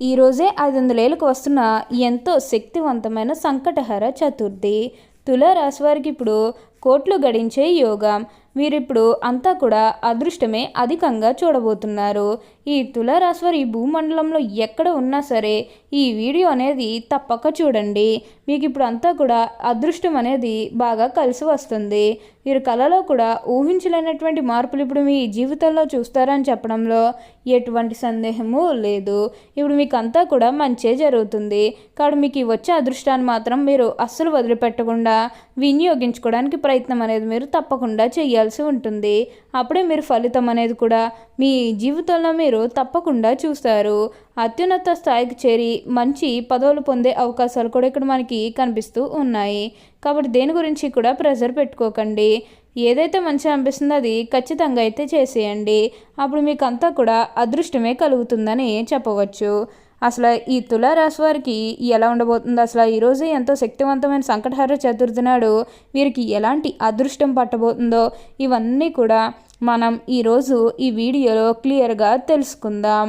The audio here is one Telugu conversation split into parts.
ఈరోజే ఐదు వందలేళ్ళకు వస్తున్న ఎంతో శక్తివంతమైన సంకటహర చతుర్థి. తులారాశి వారికి ఇప్పుడు కోట్లు గడించే యోగం. వీరిప్పుడు అంతా కూడా అదృష్టమే అధికంగా చూడబోతున్నారు. ఈ తులారాశి వారి భూమండలంలో ఎక్కడ ఉన్నా సరే ఈ వీడియో అనేది తప్పక చూడండి. మీకు ఇప్పుడు అంతా కూడా అదృష్టం అనేది బాగా కలిసి వస్తుంది. మీరు కళలో కూడా ఊహించలేనటువంటి మార్పులు ఇప్పుడు మీ జీవితంలో చూస్తారని చెప్పడంలో ఎటువంటి సందేహము లేదు. ఇప్పుడు మీకు అంతా కూడా మంచే జరుగుతుంది. కాబట్టి మీకు వచ్చే అదృష్టాన్ని మాత్రం మీరు అస్సలు వదిలిపెట్టకుండా వినియోగించుకోవడానికి ప్రయత్నం అనేది మీరు తప్పకుండా చేయాల్సి ఉంటుంది. అప్పుడే మీరు ఫలితం అనేది కూడా మీ జీవితంలో మీరు తప్పకుండా చూస్తారు. అత్యున్నత స్థాయికి చేరి మంచి పదవులు పొందే అవకాశాలు కూడా ఇక్కడ మనకి కనిపిస్తూ ఉన్నాయి. కాబట్టి దేని గురించి కూడా ప్రెజర్ పెట్టుకోకండి. ఏదైతే మంచి అనిపిస్తుందో అది ఖచ్చితంగా అయితే చేసేయండి. అప్పుడు మీకు అంతా కూడా అదృష్టమే కలుగుతుందని చెప్పవచ్చు. అసలు ఈ తులారాశి వారికి ఎలా ఉండబోతుంది? అసలు ఈరోజు ఎంతో శక్తివంతమైన సంకటహార చతుర్థి నాడు వీరికి ఎలాంటి అదృష్టం పట్టబోతుందో ఇవన్నీ కూడా మనం ఈరోజు ఈ వీడియోలో క్లియర్గా తెలుసుకుందాం.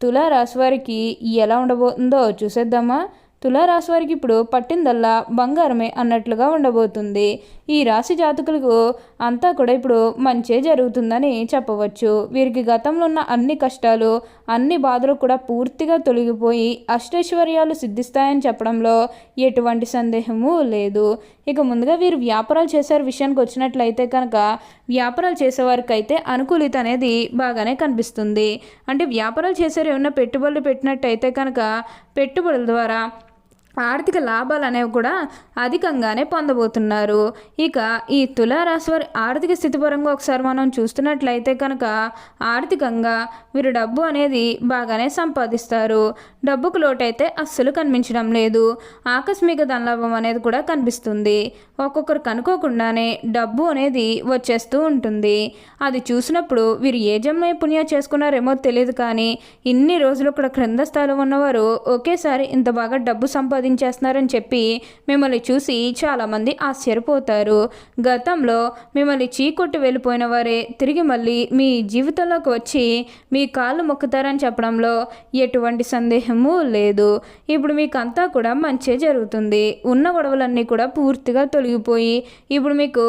తులారాశి వారికి ఎలా ఉండబోతుందో చూసేద్దామా? తులారాశి వారికి ఇప్పుడు పట్టిందల్లా బంగారమే అన్నట్లుగా ఉండబోతుంది. ఈ రాశి జాతకులకు అంతా కూడా ఇప్పుడు మంచే జరుగుతుందని చెప్పవచ్చు. వీరికి గతంలో ఉన్న అన్ని కష్టాలు అన్ని బాధలు కూడా పూర్తిగా తొలగిపోయి అష్టైశ్వర్యాలు సిద్ధిస్తాయని చెప్పడంలో ఎటువంటి సందేహము లేదు. ఇక ముందుగా వీరు వ్యాపారాలు చేసే విషయానికి వచ్చినట్లయితే కనుక వ్యాపారాలు చేసేవారికి అయితే అనుకూలిత అనేది బాగానే కనిపిస్తుంది. అంటే వ్యాపారాలు చేసేవారు ఏమైనా పెట్టుబడులు పెట్టినట్టయితే కనుక పెట్టుబడుల ద్వారా ఆర్థిక లాభాలు అనేవి కూడా అధికంగానే పొందబోతున్నారు. ఇక ఈ తులారాశి వారి ఆర్థిక స్థితి పరంగా ఒకసారి మనం చూస్తున్నట్లయితే కనుక ఆర్థికంగా వీరు డబ్బు అనేది బాగానే సంపాదిస్తారు. డబ్బుకు లోటైతే అస్సలు కనిపించడం లేదు. ఆకస్మిక ధనలాభం అనేది కూడా కనిపిస్తుంది. ఒక్కొక్కరు కనుకోకుండానే డబ్బు అనేది వచ్చేస్తూ ఉంటుంది. అది చూసినప్పుడు వీరు ఏ జన్మ పుణ్యం చేసుకున్నారేమో తెలియదు కానీ ఇన్ని రోజులు కూడా క్రింద స్థాయిలో ఉన్నవారు ఒకేసారి ఇంత బాగా డబ్బు సంపాది సంపాదించేస్తున్నారని చెప్పి మిమ్మల్ని చూసి చాలామంది ఆశ్చర్యపోతారు. గతంలో మిమ్మల్ని చీకొట్టి వెళ్ళిపోయిన వారే తిరిగి మళ్ళీ మీ జీవితంలోకి వచ్చి మీ కాళ్ళు మొక్కుతారని చెప్పడంలో ఎటువంటి సందేహము లేదు. ఇప్పుడు మీకు అంతా కూడా మంచి జరుగుతుంది. ఉన్న గొడవలన్నీ కూడా పూర్తిగా తొలగిపోయి ఇప్పుడు మీకు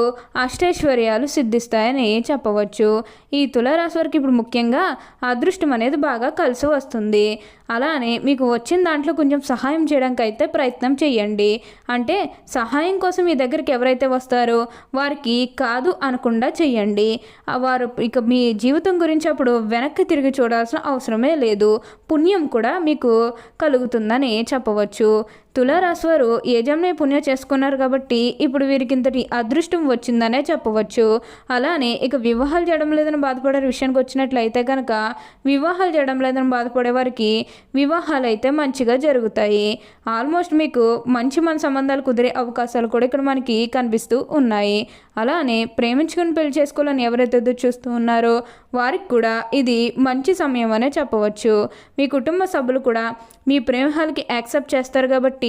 అష్టైశ్వర్యాలు సిద్ధిస్తాయని చెప్పవచ్చు. ఈ తులారాశి వారికి ఇప్పుడు ముఖ్యంగా అదృష్టం అనేది బాగా కలిసి వస్తుంది. అలానే మీకు వచ్చిన దాంట్లో కొంచెం సహాయం చేయడానికి అయితే ప్రయత్నం చేయండి. అంటే సహాయం కోసం మీ దగ్గరికి ఎవరైతే వస్తారో వారికి కాదు అనకుండా చేయండి. వారు ఇక మీ జీవితం గురించి అప్పుడు వెనక్కి తిరిగి చూడాల్సిన అవసరమే లేదు. పుణ్యం కూడా మీకు కలుగుతుందని చెప్పవచ్చు. తులారాశి వారు యజమ్నే పుణ్యం చేసుకున్నారు కాబట్టి ఇప్పుడు వీరికి ఇంతటి అదృష్టం వచ్చిందనే చెప్పవచ్చు. అలానే ఇక వివాహాలు చేయడం లేదని బాధపడే విషయానికి వచ్చినట్లయితే కనుక వివాహాలు చేయడం లేదని బాధపడే వారికి వివాహాలు అయితే మంచిగా జరుగుతాయి. ఆల్మోస్ట్ మీకు మంచి మన సంబంధాలు కుదిరే అవకాశాలు కూడా ఇక్కడ మనకి కనిపిస్తూ ఉన్నాయి. అలానే ప్రేమించుకుని పెళ్ళి చేసుకోవాలని ఎవరైతే ఎదురు చూస్తూ ఉన్నారో వారికి కూడా ఇది మంచి సమయం అనే చెప్పవచ్చు. మీ కుటుంబ సభ్యులు కూడా మీ ప్రేమహాలకి యాక్సెప్ట్ చేస్తారు కాబట్టి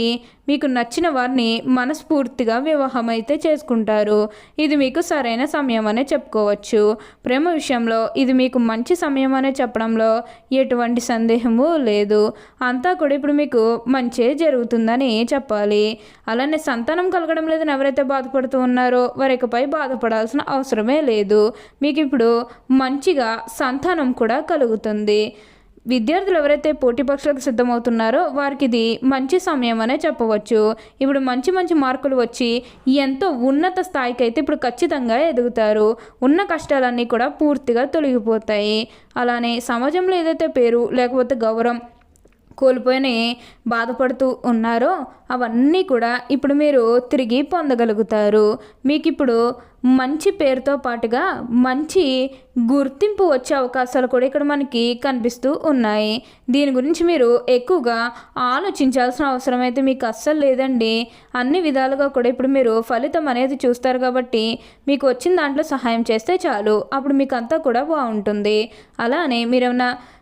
మీకు నచ్చిన వారిని మనస్ఫూర్తిగా వివాహం అయితే చేసుకుంటారు. ఇది మీకు సరైన సమయం అనే చెప్పుకోవచ్చు. ప్రేమ విషయంలో ఇది మీకు మంచి సమయం అనే చెప్పడంలో ఎటువంటి సందేహము లేదు. అంతా కూడా ఇప్పుడు మీకు మంచే జరుగుతుందని చెప్పాలి. అలానే సంతానం కలగడం లేదని ఎవరైతే బాధపడుతూ ఉన్నారో వారికపై బాధపడాల్సిన అవసరమే లేదు. మీకు ఇప్పుడు మంచిగా సంతానం కూడా కలుగుతుంది. విద్యార్థులు ఎవరైతే పోటీ పరీక్షలకు సిద్ధమవుతున్నారో వారికి ఇది మంచి సమయం అనే చెప్పవచ్చు. ఇప్పుడు మంచి మంచి మార్కులు వచ్చి ఎంతో ఉన్నత స్థాయికి అయితే ఇప్పుడు ఖచ్చితంగా ఎదుగుతారు. ఉన్న కష్టాలన్నీ కూడా పూర్తిగా తొలగిపోతాయి. అలానే సమాజంలో ఏదైతే పేరు లేకపోతే గౌరవం కోల్పోయి బాధపడుతూ ఉన్నారో అవన్నీ కూడా ఇప్పుడు మీరు తిరిగి పొందగలుగుతారు. మీకు ఇప్పుడు మంచి పేరుతో పాటుగా మంచి గుర్తింపు వచ్చే అవకాశాలు కూడా ఇక్కడ మనకి కనిపిస్తూ ఉన్నాయి. దీని గురించి మీరు ఎక్కువగా ఆలోచించాల్సిన అవసరం అయితే మీకు అస్సలు లేదండి. అన్ని విధాలుగా కూడా ఇప్పుడు మీరు ఫలితం అనేది చూస్తారు కాబట్టి మీకు వచ్చిన దాంట్లో సహాయం చేస్తే చాలు. అప్పుడు మీకు అంతా కూడా బాగుంటుంది. అలానే మీరేమన్నా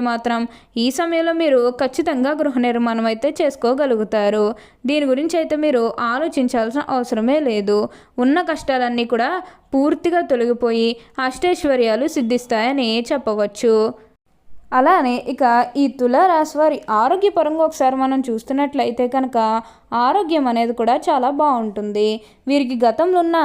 మాత్రం ఈ సమయంలో మీరు ఖచ్చితంగా గృహ నిర్మాణం అయితే చేసుకోగలుగుతారు. దీని గురించి అయితే మీరు ఆలోచించాల్సిన అవసరమే లేదు. ఉన్న కష్టాలన్నీ కూడా పూర్తిగా తొలగిపోయి అష్టైశ్వర్యాలు సిద్ధిస్తాయని చెప్పవచ్చు. అలానే ఇక ఈ తులారాశి వారి ఆరోగ్యపరంగా ఒకసారి మనం చూస్తున్నట్లయితే కనుక ఆరోగ్యం అనేది కూడా చాలా బాగుంటుంది. వీరికి గతంలో ఉన్న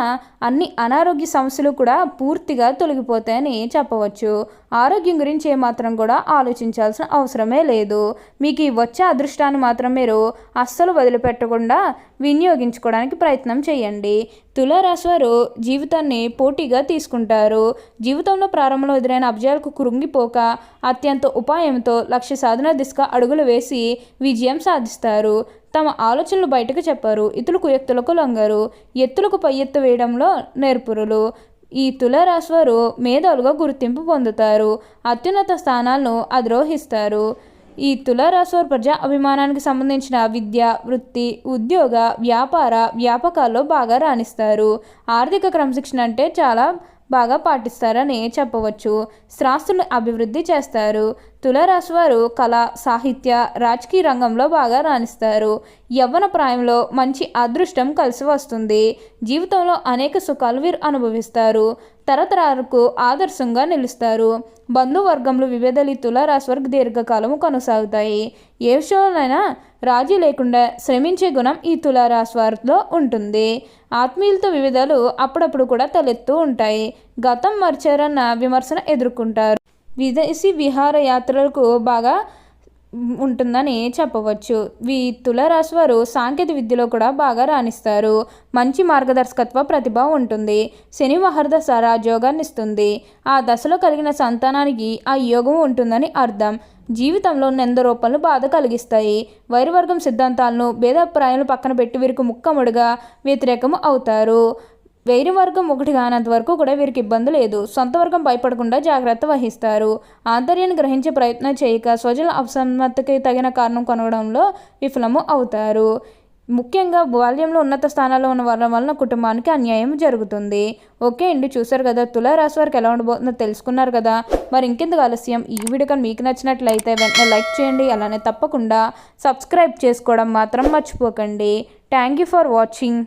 అన్ని అనారోగ్య సమస్యలు కూడా పూర్తిగా తొలగిపోతాయని చెప్పవచ్చు. ఆరోగ్యం గురించి ఏమాత్రం కూడా ఆలోచించాల్సిన అవసరమే లేదు. మీకు ఈ వచ్చే అదృష్టాన్ని మాత్రం మీరు అస్సలు వదిలిపెట్టకుండా వినియోగించుకోవడానికి ప్రయత్నం చేయండి. తులారాశి వారు జీవితాన్ని పోటీగా తీసుకుంటారు. జీవితంలో ప్రారంభంలో ఎదురైన అబ్జాలకు కృంగిపోక అత్యంత ఉపాయంతో లక్ష్య సాధన దిశగా అడుగులు వేసి విజయం సాధిస్తారు. తమ ఆలోచనలు బయటకు చెప్పారు. ఇతరులకు ఎత్తులకు లొంగరు. ఎత్తులకు పై ఎత్తు వేయడంలో నేర్పురులు. ఈ తులారాశి వారు మేధావులుగా గుర్తింపు పొందుతారు. అత్యున్నత స్థానాలను అధిరోహిస్తారు. ఈ తులారాశివారి ప్రజా అభిమానానికి సంబంధించిన విద్య వృత్తి ఉద్యోగ వ్యాపార వ్యాపకాల్లో బాగా రాణిస్తారు. ఆర్థిక క్రమశిక్షణ అంటే చాలా బాగా పాటిస్తారని చెప్పవచ్చు. శ్రాస్తులను అభివృద్ధి చేస్తారు. తులారాశి వారు కళ సాహిత్య రాజకీయ రంగంలో బాగా రాణిస్తారు. యవ్వన ప్రాయంలో మంచి అదృష్టం కలిసి వస్తుంది. జీవితంలో అనేక సుఖాలు వీరు అనుభవిస్తారు. తరతరాలకు ఆదర్శంగా నిలుస్తారు. బంధువర్గంలో విభేదాలు ఈ తులారాశి వారికి దీర్ఘకాలము కొనసాగుతాయి. ఏ విషయంలోనైనా రాజీ లేకుండా శ్రమించే గుణం ఈ తులారాశి వారిలో ఉంటుంది. ఆత్మీయులతో వివిధాలు అప్పుడప్పుడు కూడా తలెత్తూ ఉంటాయి. గతం మర్చారన్న విమర్శన ఎదుర్కొంటారు. విదేశీ విహారయాత్రలకు బాగా ఉంటుందని చెప్పవచ్చు. వీ తులారాశి వారు సాంకేతిక విద్యలో కూడా బాగా రాణిస్తారు. మంచి మార్గదర్శకత్వ ప్రతిభ ఉంటుంది. శని మహర్దశ రాజయోగాన్ని ఇస్తుంది ఆ దశలో కలిగిన సంతానానికి ఆ యోగం ఉంటుందని అర్థం. జీవితంలో నింద రూపాయలు బాధ కలిగిస్తాయి. వైరవర్గం సిద్ధాంతాలను భేదాభిప్రాయాలను పక్కన పెట్టి వీరికి ముక్కముడిగా వ్యతిరేకము అవుతారు. వేరే వర్గం ఒకటి కానంత వరకు కూడా వీరికి ఇబ్బంది లేదు. సొంత వర్గం భయపడకుండా జాగ్రత్త వహిస్తారు. ఆంతర్యాన్ని గ్రహించే ప్రయత్నం చేయక స్వజల అసమ్మతికి తగిన కారణం కనుగొనడంలో విఫలము అవుతారు. ముఖ్యంగా బాల్యంలో ఉన్నత స్థానాల్లో ఉన్న వాళ్ళ వలన కుటుంబానికి అన్యాయం జరుగుతుంది. ఓకే అండి చూసారు కదా తులారాశి వారికి ఎలా ఉండబోతుందో తెలుసుకున్నారు కదా. మరి ఇంకెందుకు ఆలస్యం? ఈ వీడియో కానీ మీకు నచ్చినట్లయితే వెంటనే లైక్ చేయండి. అలానే తప్పకుండా సబ్స్క్రైబ్ చేసుకోవడం మాత్రం మర్చిపోకండి. Thank you for watching.